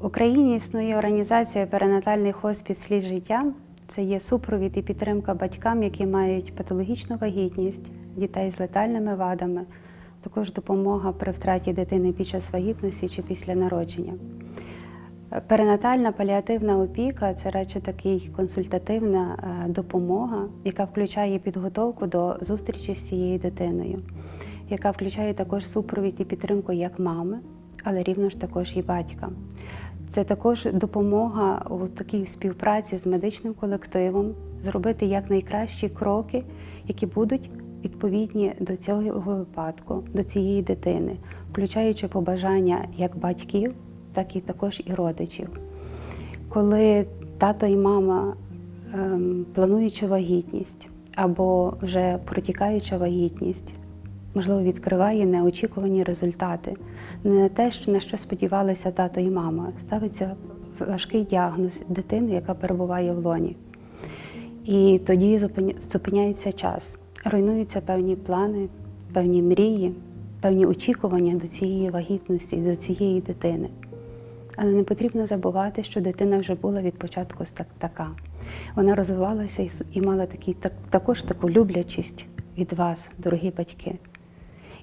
Україні існує організація перинатальний хоспіс слід життя. Це є супровід і підтримка батькам, які мають патологічну вагітність, дітей з летальними вадами, також допомога при втраті дитини під час вагітності чи після народження. Перинатальна паліативна опіка це радше такий консультативна е, допомога, яка включає підготовку до зустрічі з цією дитиною, яка включає також супровід і підтримку як мами, але рівно ж також і батька. Це також допомога у такій співпраці з медичним колективом зробити якнайкращі кроки, які будуть відповідні до цього випадку, до цієї дитини, включаючи побажання як батьків, так і також і родичів. Коли тато і мама, ем, плануючи вагітність або вже протікаюча вагітність, можливо, відкриває неочікувані результати, не те, на що сподівалися тато і мама. Ставиться важкий діагноз дитини, яка перебуває в лоні. І тоді зупиняється час, руйнуються певні плани, певні мрії, певні очікування до цієї вагітності, до цієї дитини. Але не потрібно забувати, що дитина вже була від початку так- така. Вона розвивалася і мала такий, так, також таку люблячість від вас, дорогі батьки.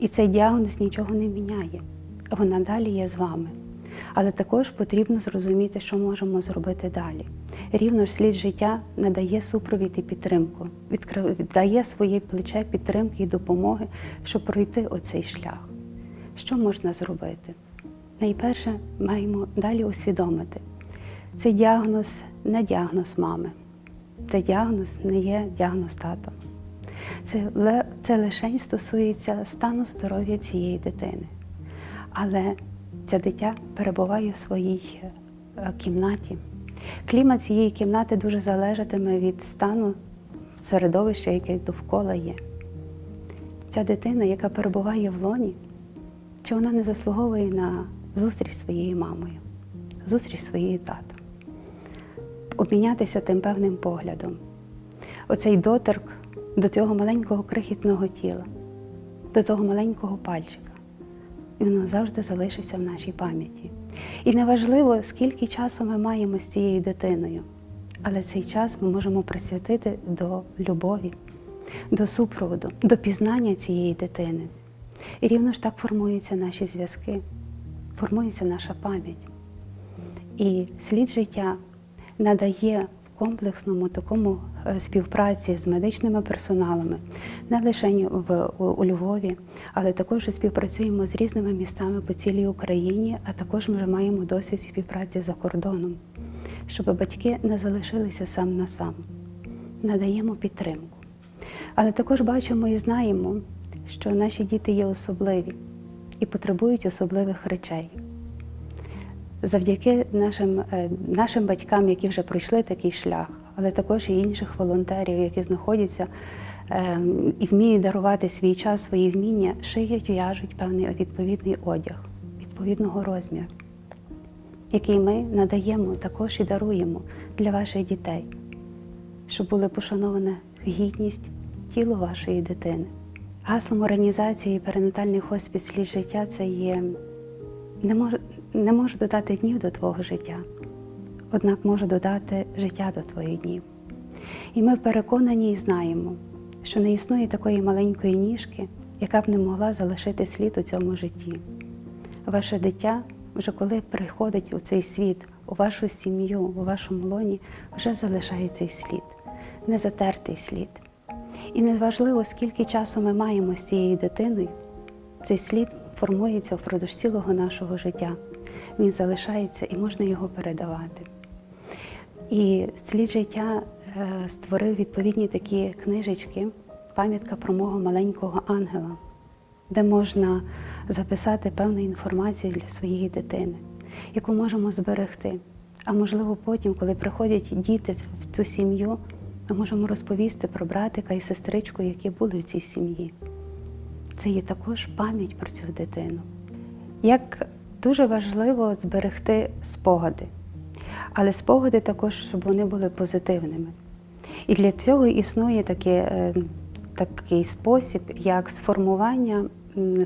І цей діагноз нічого не міняє. Вона далі є з вами. Але також потрібно зрозуміти, що можемо зробити далі. Рівно ж слід життя надає супровід і підтримку, віддає своє плече підтримки і допомоги, щоб пройти оцей шлях. Що можна зробити? Найперше маємо далі усвідомити. Цей діагноз не діагноз мами, цей діагноз не є діагноз тата. Це, це лише стосується стану здоров'я цієї дитини. Але це дитя перебуває в своїй е, кімнаті. Клімат цієї кімнати дуже залежатиме від стану середовища, яке довкола є. Ця дитина, яка перебуває в лоні, чи вона не заслуговує на зустріч зі своєю мамою, зустріч своєю татом, обмінятися тим певним поглядом. Оцей доторк до цього маленького крихітного тіла, до того маленького пальчика. І воно завжди залишиться в нашій пам'яті. І неважливо, скільки часу ми маємо з цією дитиною, але цей час ми можемо присвятити до любові, до супроводу, до пізнання цієї дитини. І рівно ж так формуються наші зв'язки, формується наша пам'ять. І слід життя надає комплексному такому е, співпраці з медичними персоналами, не лише в, у, Львові, але також співпрацюємо з різними містами по цілій Україні, а також ми вже маємо досвід співпраці за кордоном, щоб батьки не залишилися сам на сам. Надаємо підтримку. Але також бачимо і знаємо, що наші діти є особливі і потребують особливих речей завдяки нашим, е, нашим батькам, які вже пройшли такий шлях, але також і інших волонтерів, які знаходяться е, і вміють дарувати свій час, свої вміння, шиють, в'яжуть певний відповідний одяг, відповідного розміру, який ми надаємо також і даруємо для ваших дітей, щоб була пошанована гідність тілу вашої дитини. Гаслом організації перинатальний хоспіс слід життя це є не можу, не можу додати днів до твого життя, однак можу додати життя до твоїх днів. І ми переконані і знаємо, що не існує такої маленької ніжки, яка б не могла залишити слід у цьому житті. Ваше дитя, вже коли приходить у цей світ, у вашу сім'ю, у вашому лоні, вже залишає цей слід, незатертий слід. І неважливо, скільки часу ми маємо з цією дитиною, цей слід формується впродовж цілого нашого життя. Він залишається і можна його передавати. І слід життя е, створив відповідні такі книжечки, пам'ятка про мого маленького ангела, де можна записати певну інформацію для своєї дитини, яку можемо зберегти. А можливо, потім, коли приходять діти в цю сім'ю, ми можемо розповісти про братика і сестричку, які були в цій сім'ї це є також пам'ять про цю дитину. Як дуже важливо зберегти спогади, але спогади також, щоб вони були позитивними. І для цього існує таке, е, такий спосіб, як сформування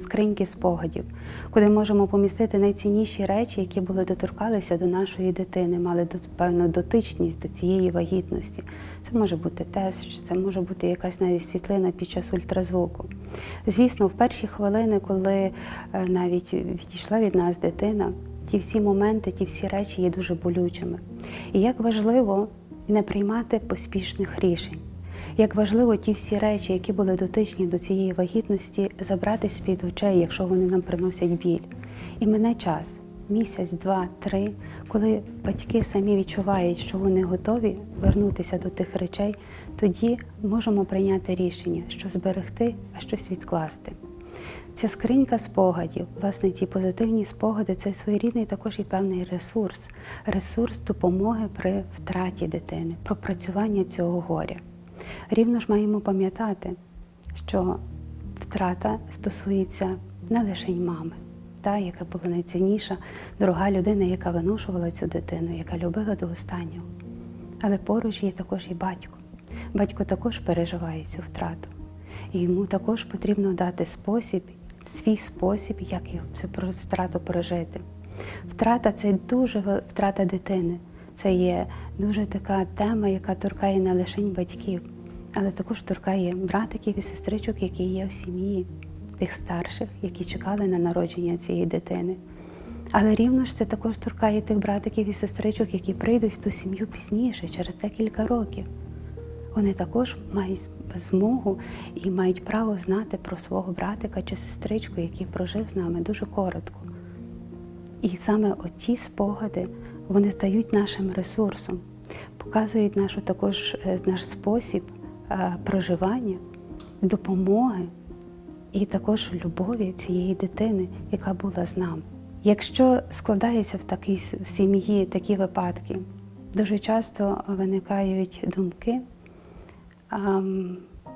скриньки спогадів, куди можемо помістити найцінніші речі, які були доторкалися до нашої дитини, мали певну дотичність до цієї вагітності. Це може бути тест, це може бути якась навіть світлина під час ультразвуку. Звісно, в перші хвилини, коли е, навіть відійшла від нас дитина, ті всі моменти, ті всі речі є дуже болючими. І як важливо не приймати поспішних рішень. Як важливо ті всі речі, які були дотичні до цієї вагітності, забрати з-під очей, якщо вони нам приносять біль. І мене час, місяць, два, три, коли батьки самі відчувають, що вони готові вернутися до тих речей, тоді можемо прийняти рішення, що зберегти, а щось відкласти. Ця скринька спогадів, власне, ці позитивні спогади це своєрідний також і певний ресурс, ресурс допомоги при втраті дитини, пропрацювання цього горя. Рівно ж маємо пам'ятати, що втрата стосується не лише мами, та, яка була найцінніша, дорога людина, яка виношувала цю дитину, яка любила до останнього. Але поруч є також і батько. Батько також переживає цю втрату. І йому також потрібно дати спосіб, свій спосіб, як цю втрату пережити. Втрата це дуже втрата дитини. Це є дуже така тема, яка торкає не лише батьків, але також торкає братиків і сестричок, які є в сім'ї, тих старших, які чекали на народження цієї дитини. Але рівно ж це також торкає тих братиків і сестричок, які прийдуть в ту сім'ю пізніше, через декілька років. Вони також мають змогу і мають право знати про свого братика чи сестричку, який прожив з нами дуже коротко. І саме оці спогади вони стають нашим ресурсом, показують нашу також е, наш спосіб е, проживання, допомоги і також любові цієї дитини, яка була з нами. Якщо складається в такій в сім'ї такі випадки, дуже часто виникають думки,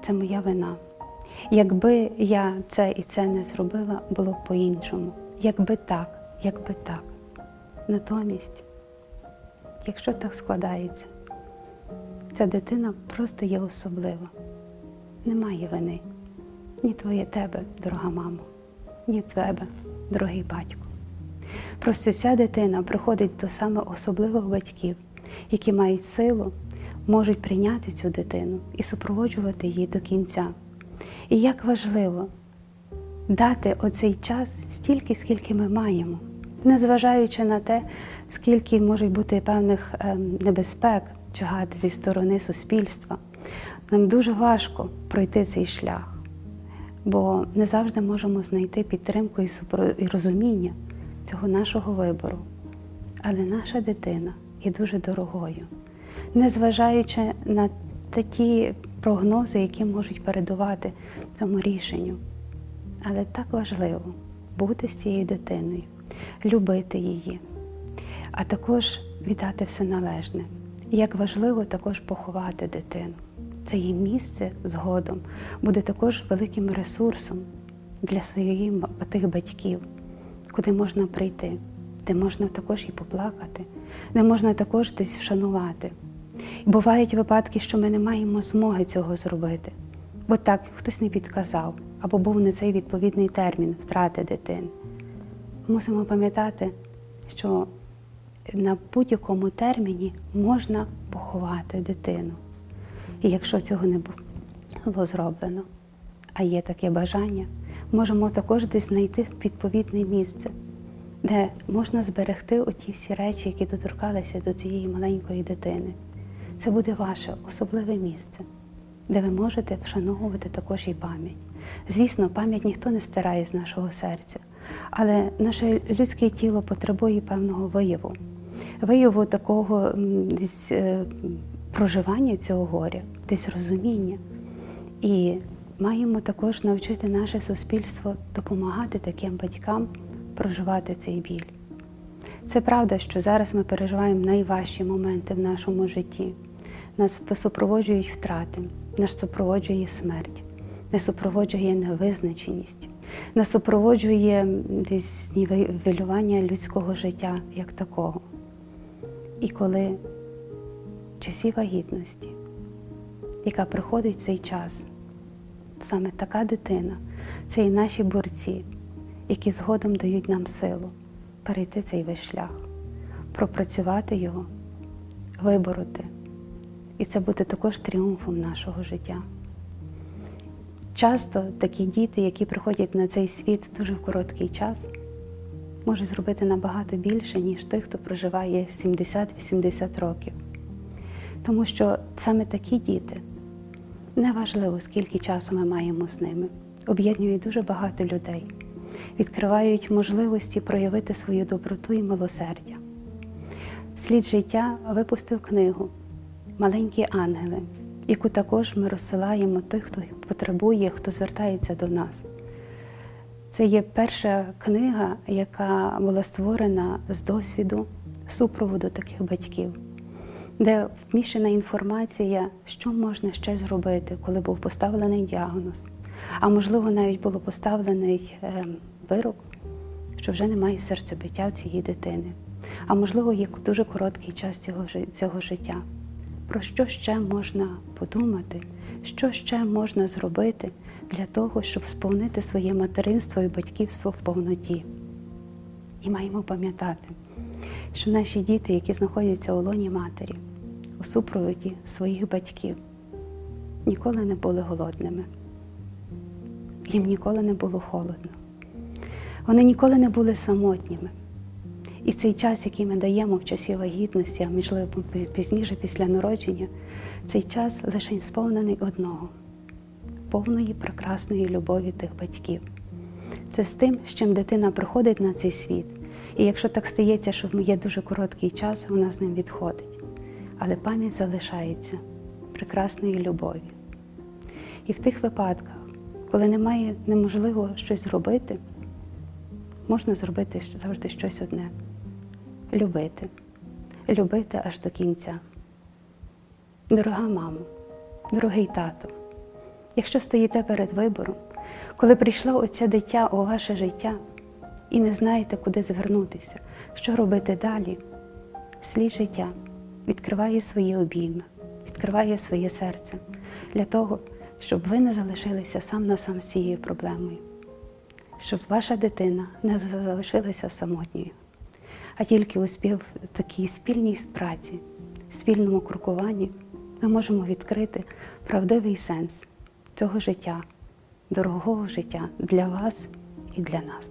це моя вина. Якби я це і це не зробила, було б по-іншому. Якби так, якби так. Натомість, якщо так складається, ця дитина просто є особлива. Немає вини. Ні твоє тебе, дорога мамо, ні тебе, дорогий батько. Просто ця дитина приходить до саме особливих батьків, які мають силу, можуть прийняти цю дитину і супроводжувати її до кінця. І як важливо дати оцей час стільки, скільки ми маємо, незважаючи на те, скільки можуть бути певних ем, небезпек чигати зі сторони суспільства. Нам дуже важко пройти цей шлях, бо не завжди можемо знайти підтримку і розуміння цього нашого вибору. Але наша дитина є дуже дорогою, незважаючи на та ті прогнози, які можуть передувати цьому рішенню. Але так важливо бути з цією дитиною, любити її, а також віддати все належне. Як важливо також поховати дитину. Це її місце згодом буде також великим ресурсом для своїх тих батьків, куди можна прийти, де можна також і поплакати, де можна також десь вшанувати. І бувають випадки, що ми не маємо змоги цього зробити, бо так хтось не підказав, або був не цей відповідний термін втрати дитини. Мусимо пам'ятати, що на будь-якому терміні можна поховати дитину. І якщо цього не було зроблено, а є таке бажання, можемо також десь знайти відповідне місце, де можна зберегти оті всі речі, які доторкалися до цієї маленької дитини. Це буде ваше особливе місце, де ви можете вшановувати також і пам'ять. Звісно, пам'ять ніхто не стирає з нашого серця, але наше людське тіло потребує певного вияву, вияву такого е, проживання цього горя, десь розуміння. І маємо також навчити наше суспільство допомагати таким батькам проживати цей біль. Це правда, що зараз ми переживаємо найважчі моменти в нашому житті. Нас супроводжують втрати, нас супроводжує смерть, нас супроводжує невизначеність, нас супроводжує десь нівелювання людського життя як такого. І коли в часі вагітності, яка приходить в цей час, саме така дитина, це і наші борці, які згодом дають нам силу перейти цей весь шлях, пропрацювати його, вибороти. І це буде також тріумфом нашого життя. Часто такі діти, які приходять на цей світ дуже в короткий час, можуть зробити набагато більше, ніж той, хто проживає 70-80 років. Тому що саме такі діти, неважливо, скільки часу ми маємо з ними, об'єднують дуже багато людей, відкривають можливості проявити свою доброту і милосердя. Слід життя випустив книгу Маленькі ангели, яку також ми розсилаємо той, хто потребує, хто звертається до нас. Це є перша книга, яка була створена з досвіду супроводу таких батьків, де вміщена інформація, що можна ще зробити, коли був поставлений діагноз, а можливо, навіть було поставлений е, вирок, що вже немає серцебиття в цієї дитини. А можливо, є дуже короткий час цього, цього життя. Про що ще можна подумати, що ще можна зробити для того, щоб сповнити своє материнство і батьківство в повноті. І маємо пам'ятати, що наші діти, які знаходяться у лоні матері, у супроводі своїх батьків, ніколи не були голодними, їм ніколи не було холодно. Вони ніколи не були самотніми. І цей час, який ми даємо в часі вагітності, а можливо пізніше після народження, цей час лише сповнений одного повної прекрасної любові тих батьків. Це з тим, з чим дитина приходить на цей світ. І якщо так стається, що є дуже короткий час, вона з ним відходить. Але пам'ять залишається прекрасної любові. І в тих випадках, коли немає неможливо щось зробити, можна зробити завжди щось одне любити, любити аж до кінця. Дорога мамо, дорогий тато, якщо стоїте перед вибором, коли прийшло оце дитя у ваше життя і не знаєте, куди звернутися, що робити далі, слід життя відкриває свої обійми, відкриває своє серце для того, щоб ви не залишилися сам на сам з цією проблемою, щоб ваша дитина не залишилася самотньою а тільки у спів такій спільній праці, спільному крокуванні ми можемо відкрити правдивий сенс цього життя, дорогого життя для вас і для нас.